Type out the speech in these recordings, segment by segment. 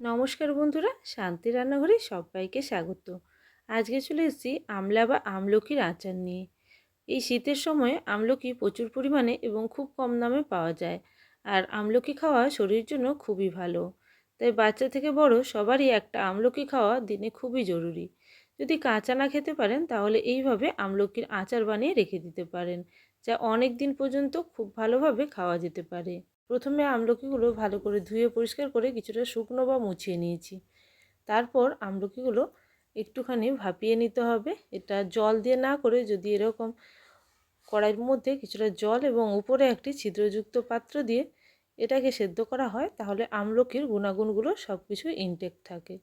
নমস্কার বন্ধুরা, শান্তি রান্নাঘরে সবাইকে স্বাগত। আজকে চলে এসেছি আমলা বা আমলকির আচার নিয়ে। এই শীতের সময় আমলকি প্রচুর পরিমাণে এবং খুব কম দামে পাওয়া যায়। আর আমলকি খাওয়া শরীরের জন্য খুবই ভালো। তাই বাচ্চা থেকে বড় সবারই একটা আমলকি খাওয়া দিনে খুবই জরুরি। যদি কাঁচা না খেতে পারেন, তাহলে এইভাবে আমলকির আচার বানিয়ে রেখে দিতে পারেন। যা অনেক দিন পর্যন্ত খুব ভালোভাবে খাওয়া যেতে পারে। প্রথমে আমলকিগুলো ভালো করে ধুয়ে পরিষ্কার করে কিছুটা শুকনো বা মুছিয়ে নিয়েছি। তারপর আমলকিগুলো একটুখানি ভাপিয়ে নিতে হবে। এটা জল দিয়ে না করে যদি এরকম কড়াইয়ের মধ্যে কিছুটা জল এবং উপরে একটি ছিদ্রযুক্ত পাত্র দিয়ে এটাকে সেদ্ধ করা হয়, তাহলে আমলকির গুণাগুণগুলো সব কিছু ইনটেক থাকে।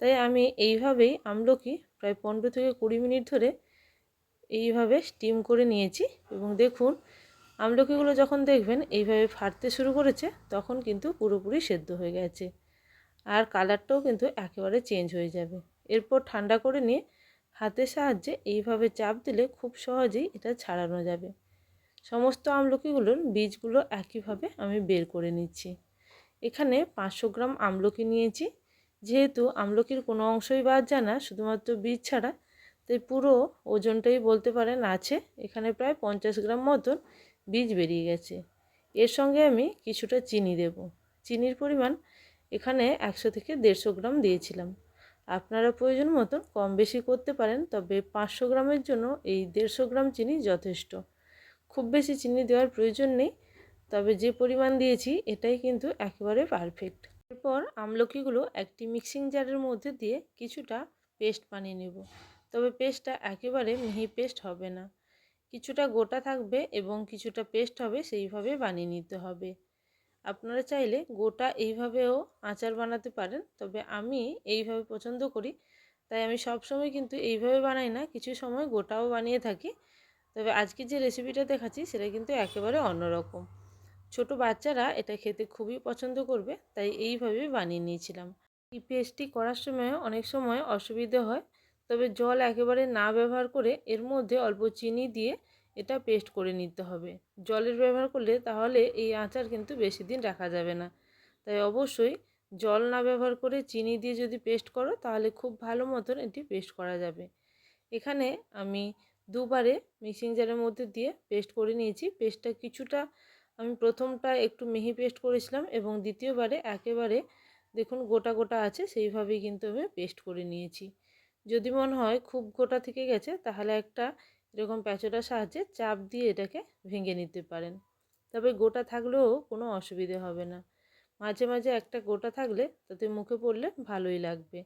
তাই আমি এইভাবেই আমলকি প্রায় পনেরো থেকে কুড়ি মিনিট ধরে এইভাবে স্টিম করে নিয়েছি এবং দেখুন আমলকিগুলো যখন দেখবেন এইভাবে ফাটতে শুরু করেছে, তখন কিন্তু পুরোপুরি সেদ্ধ হয়ে গেছে। আর কালারটাও কিন্তু একেবারে চেঞ্জ হয়ে যাবে। এরপর ঠান্ডা করে নিয়ে হাতের সাহায্যে এইভাবে চাপ দিলে খুব সহজেই এটা ছাড়ানো যাবে। সমস্ত আমলকিগুলোর বীজগুলো একইভাবে আমি বের করে নিচ্ছি। এখানে পাঁচশো গ্রাম আমলকি নিয়েছি। যেহেতু আমলকির কোনো অংশই বাদ যায় না, শুধুমাত্র বীজ ছাড়া, তাই পুরো ওজনটাই বলতে পারেন আছে। এখানে প্রায় পঞ্চাশ গ্রাম মতন বীজ বেরিয়ে গেছে। এর সঙ্গে আমি কিছুটা চিনি দেব। চিনির পরিমাণ এখানে একশো থেকে দেড়শো গ্রাম দিয়েছিলাম। আপনারা প্রয়োজন মতন কম বেশি করতে পারেন, তবে পাঁচশো গ্রামের জন্য এই দেড়শো গ্রাম চিনি যথেষ্ট। খুব বেশি চিনি দেওয়ার প্রয়োজন নেই, তবে যে পরিমাণ দিয়েছি, এটাই কিন্তু একেবারে পারফেক্ট এরপর আমলকিগুলো একটি মিক্সিং জারের মধ্যে দিয়ে কিছুটা পেস্ট বানিয়ে নেব। তবে পেস্টটা একেবারে মিহি পেস্ট হবে না। কিছুটা গোটা থাকবে এবং কিছুটা পেস্ট হবে, সেইভাবে বানিয়ে নিতে হবে। আপনারা চাইলে গোটা এইভাবেও আচার বানাতে পারেন, তবে আমি এইভাবে পছন্দ করি। তাই আমি সবসময় কিন্তু এইভাবে বানাই না, কিছু সময় গোটাও বানিয়ে থাকি। তবে আজকে যে রেসিপিটা দেখাচ্ছি, সেটা কিন্তু একেবারে অন্যরকম। ছোট বাচ্চারা এটা খেতে খুবই পছন্দ করবে, তাই এইভাবে বানিয়ে নিয়েছিলাম। এই পেস্টটি করার সময় অনেক সময় অসুবিধে হয় তবে জল একেবারে না ব্যবহার করে এর মধ্যে অল্প চিনি দিয়ে এটা পেস্ট করে নিতে হবে। জলের ব্যবহার করলে তাহলে এই আচার কিন্তু বেশি দিন রাখা যাবে না। তাই অবশ্যই জল না ব্যবহার করে চিনি দিয়ে যদি পেস্ট করো তাহলে খুব ভালো মতন এটি পেস্ট করা যাবে। এখানে আমি দুবারে মিক্সিং জারের মধ্যে দিয়ে পেস্ট করে নিয়েছি। পেস্টটা কিছুটা আমি প্রথমটা একটু মিহি পেস্ট করেছিলাম এবং দ্বিতীয়বারে একেবারে দেখুন গোটা গোটা আছে সেইভাবেই কিন্তু আমি পেস্ট করে নিয়েছি। যদি মনে হয় খুব গোটা থেকে গেছে, তাহলে একটা এরকম প্যাঁচোটার সাহায্যে চাপ দিয়ে এটাকে ভেঙে নিতে পারেন। তবে গোটা থাকলেও কোনো অসুবিধে হবে না। মাঝে মাঝে একটা গোটা থাকলে তাতে মুখে পড়লে ভালোই লাগবে।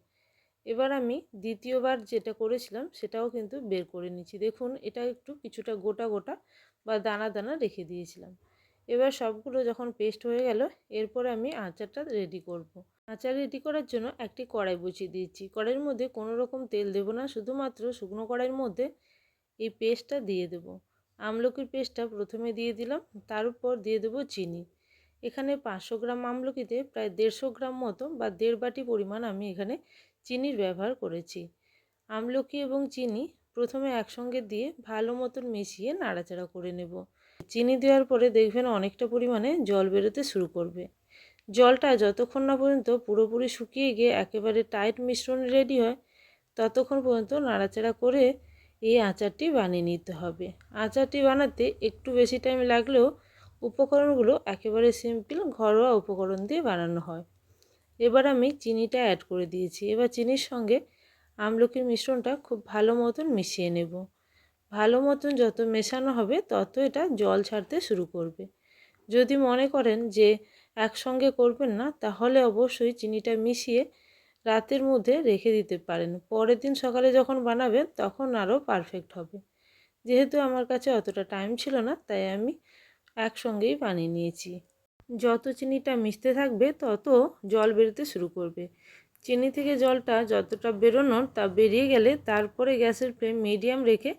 এবার আমি দ্বিতীয়বার যেটা করেছিলাম, সেটাও কিন্তু বের করে নিচ্ছি। দেখুন, এটা একটু কিছুটা গোটা গোটা বা দানা দানা রেখে দিয়েছিলাম। এবার সবগুলো যখন পেস্ট হয়ে গেল, এরপরে আমি আচারটা রেডি করব। আচার রেডি করার জন্য একটি কড়াই বসিয়ে দিয়েছি। কড়াইয়ের মধ্যে কোনো রকম তেল দেবো না, শুধুমাত্র শুকনো কড়াইয়ের মধ্যে এই পেস্টটা দিয়ে দেব। আমলকির পেস্টটা প্রথমে দিয়ে দিলাম তার উপর দিয়ে দেবো চিনি। এখানে পাঁচশো গ্রাম আমলকিতে প্রায় দেড়শো গ্রাম মতো বা দেড় বাটি পরিমাণ আমি এখানে চিনির ব্যবহার করেছি। আমলকি এবং চিনি প্রথমে একসঙ্গে দিয়ে ভালো মতন মিশিয়ে নাড়াচাড়া করে নেব। চিনি দেওয়ার পরে দেখবেন অনেকটা পরিমাণে জল বেরোতে শুরু করবে। জলটা যতক্ষণ না পর্যন্ত পুরোপুরি শুকিয়ে গিয়ে একেবারে টাইট মিশ্রণ রেডি হয়, ততক্ষণ পর্যন্ত নাড়াচাড়া করে এই আচারটি বানিয়ে নিতে হবে। আচারটি বানাতে একটু বেশি টাইম লাগলেও উপকরণগুলো একেবারে সিম্পল ঘরোয়া উপকরণ দিয়ে বানানো হয়। এবার আমি চিনিটা অ্যাড করে দিয়েছি। এবার চিনির সঙ্গে আমলকির মিশ্রণটা খুব ভালো মতন মিশিয়ে নেব। ভালো মতন যত মেশানো হবে, তত এটা জল ছাড়তে শুরু করবে। যদি মনে করেন যে একসঙ্গে করবেন না, তাহলে অবশ্যই চিনিটা মিশিয়ে রাতের মধ্যে রেখে দিতে পারেন। পরের দিন সকালে যখন বানাবেন, তখন আরও পারফেক্ট হবে। যেহেতু আমার কাছে অতটা টাইম ছিল না, তাই আমি একসঙ্গেই বানিয়ে নিয়েছি। যত চিনিটা মিশতে থাকবে, তত জল বেরোতে শুরু করবে। চিনি থেকে জলটা যতটা বেরোনোর তা বেরিয়ে গেলে, তারপরে গ্যাসের ফ্লেম মিডিয়াম রেখে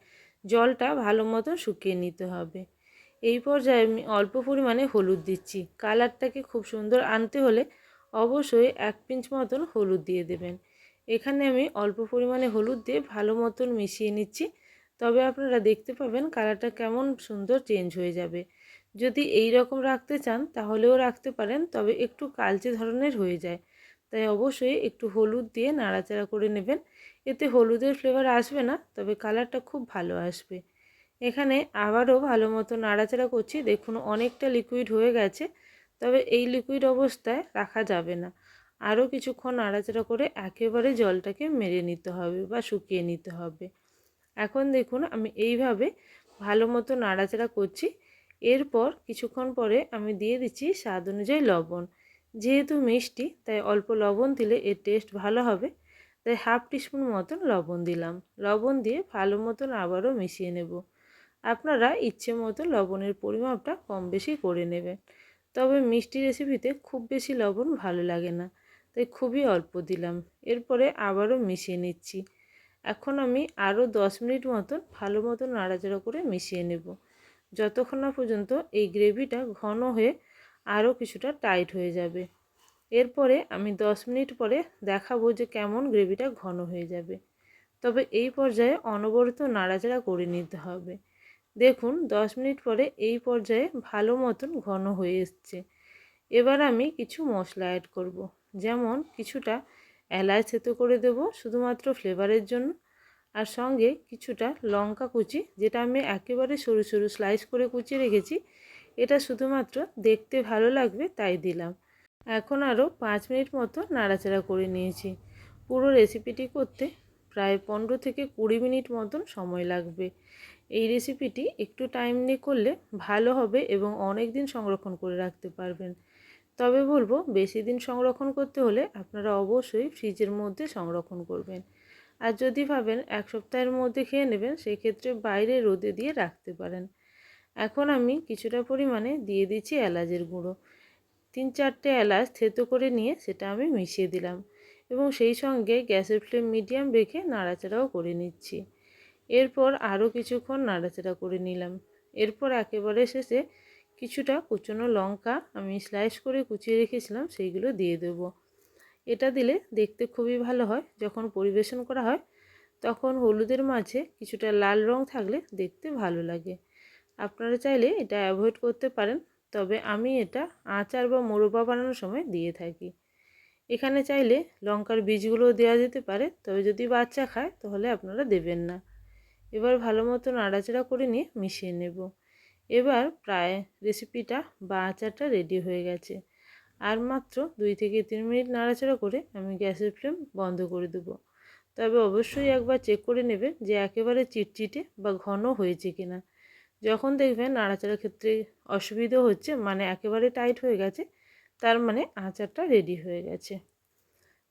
জলটা ভালো মতো শুকিয়ে নিতে হবে। এই পর্যায়ে আমি অল্প পরিমাণে হলুদ দিচ্ছি। কালারটাকে খুব সুন্দর আনতে হলে অবশ্যই এক পিঞ্চ মতন হলুদ দিয়ে দেবেন। এখানে আমি অল্প পরিমাণে হলুদ দিয়ে ভালো মতন মিশিয়ে নিচ্ছি। তবে আপনারা দেখতে পাবেন কালারটা কেমন সুন্দর চেঞ্জ হয়ে যাবে। যদি এই রকম রাখতে চান তাহলেও রাখতে পারেন, তবে একটু কালচে ধরনের হয়ে যায়। তাই অবশ্যই একটু হলুদ দিয়ে নাড়াচাড়া করে নেবেন। এতে হলুদের ফ্লেভার আসবে না, তবে কালারটা খুব ভালো আসবে। এখানে আবারও ভালো মতো নাড়াচাড়া করছি। দেখুন অনেকটা লিকুইড হয়ে গেছে, তবে এই লিকুইড অবস্থায় রাখা যাবে না। আরও কিছুক্ষণ নাড়াচাড়া করে একেবারে জলটাকে মেরে নিতে হবে বা শুকিয়ে নিতে হবে। এখন দেখুন আমি এইভাবে ভালো মতো নাড়াচাড়া করছি। এরপর কিছুক্ষণ পরে আমি দিয়ে দিচ্ছি স্বাদ অনুযায়ী লবণ। যেহেতু মিষ্টি, তাই অল্প লবণ দিলে এর টেস্ট ভালো হবে। তাই হাফ টিস্পুন মতন লবণ দিলাম। লবণ দিয়ে ভালো মতন আবারও মিশিয়ে নেব। আপনারা ইচ্ছে মতো লবণের পরিমাপটা কম বেশি করে নেবেন। তবে মিষ্টি রেসিপিতে খুব বেশি লবণ ভালো লাগে না। তাই খুবই অল্প দিলাম। এরপরে আবারও মিশিয়ে নিচ্ছি। এখন আমি আরও দশ মিনিট মতন ভালো মতো নাড়াচাড়া করে মিশিয়ে নেব। যতক্ষণ না পর্যন্ত এই গ্রেভিটা ঘন হয়ে আরও কিছুটা টাইট হয়ে যাবে। এরপরে আমি দশ মিনিট পরে দেখাবো যে কেমন গ্রেভিটা ঘন হয়ে যাবে। তবে এই পর্যায়ে অনবরত নাড়াচাড়া করে নিতে হবে। দেখুন, দশ মিনিট পরে এই পর্যায়ে ভালো মতন ঘন হয়ে এসছে। এবার আমি কিছু মশলা অ্যাড করব। যেমন, কিছুটা এলাচ থেতো করে দেব শুধুমাত্র ফ্লেভারের জন্য। আর সঙ্গে কিছুটা লঙ্কা কুচি, যেটা আমি একেবারে সরু সরু স্লাইস করে কুচিয়ে রেখেছি এটা শুধুমাত্র দেখতে ভালো লাগবে তাই দিলাম। এখন আরও পাঁচ মিনিট মতো নাড়াচাড়া করে নিয়েছি। পুরো রেসিপিটি করতে প্রায় পনেরো থেকে কুড়ি মিনিট মতন সময় লাগবে। এই রেসিপিটি একটু টাইম নিয়ে করলে ভালো হবে এবং অনেক দিন সংরক্ষণ করে রাখতে পারবেন। তবে বলব, বেশি দিন সংরক্ষণ করতে হলে আপনারা অবশ্যই ফ্রিজের মধ্যে সংরক্ষণ করবেন। আর যদি ভাবেন এক সপ্তাহের মধ্যে খেয়ে নেবেন, সেক্ষেত্রে বাইরে রোদে দিয়ে রাখতে পারেন। এখন আমি কিছুটা পরিমাণে দিয়ে দিচ্ছি এলাচের গুঁড়ো। তিন চারটে এলাচ থেতো করে নিয়ে সেটা আমি মিশিয়ে দিলাম এবং সেই সঙ্গে গ্যাসের ফ্লেম মিডিয়াম রেখে নাড়াচাড়াও করে নিচ্ছি। এরপর আরও কিছুক্ষণ নাড়াচাড়া করে নিলাম। এরপর একেবারে শেষে কিছুটা কুচনো লঙ্কা আমি স্লাইস করে কুচিয়ে রেখেছিলাম, সেইগুলো দিয়ে দেব। এটা দিলে দেখতে খুবই ভালো হয়, যখন পরিবেশন করা হয়, তখন হলুদের মাঝে কিছুটা লাল রং থাকলে দেখতে ভালো লাগে। আপনারা চাইলে এটা অ্যাভয়েড করতে পারেন, তবে আমি এটা আচার বা মোরব্বা বানানোর সময় দিয়ে থাকি। এখানে চাইলে লঙ্কার বীজগুলো দেওয়া যেতে পারে, তবে যদি বাচ্চা খায় তাহলে আপনারা দেবেন না। এবার ভালো মতো নাড়াচাড়া করে নিয়ে মিশিয়ে নেব। এবার প্রায় রেসিপিটা বা আচারটা রেডি হয়ে গেছে। আর মাত্র দুই থেকে তিন মিনিট নাড়াচাড়া করে আমি গ্যাসের ফ্লেম বন্ধ করে দেবো। তবে অবশ্যই একবার চেক করে নেবেন যে একেবারে চিটচিটে বা ঘন হয়েছে কিনা। যখন দেখবেন নাড়াচাড়ার ক্ষেত্রে অসুবিধা হচ্ছে মানে একেবারে টাইট হয়ে গেছে, তার মানে আচারটা রেডি হয়ে গেছে।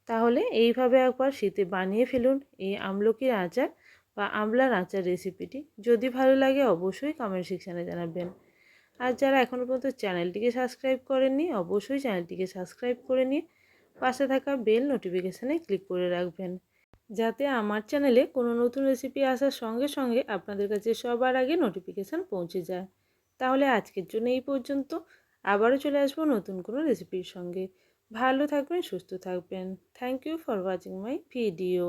তাহলে এইভাবে একবার শীতে বানিয়ে ফেলুন এই আমলকির আচার বা আমলার আচার রেসিপিটি যদি ভালো লাগে অবশ্যই কমেন্ট সেকশানে জানাবেন। আর যারা এখনও পর্যন্ত চ্যানেলটিকে সাবস্ক্রাইব করেননি, অবশ্যই চ্যানেলটিকে সাবস্ক্রাইব করে নিয়ে পাশে থাকা বেল নোটিফিকেশানে ক্লিক করে রাখবেন। যাতে আমার চ্যানেলে কোনো নতুন রেসিপি আসার সঙ্গে সঙ্গে আপনাদের কাছে সবার আগে নোটিফিকেশান পৌঁছে যায়। তাহলে আজকের জন্য এই পর্যন্ত। আবারও চলে আসব নতুন কোনো রেসিপির সঙ্গে। ভালো থাকবেন, সুস্থ থাকবেন। Thank you for watching my video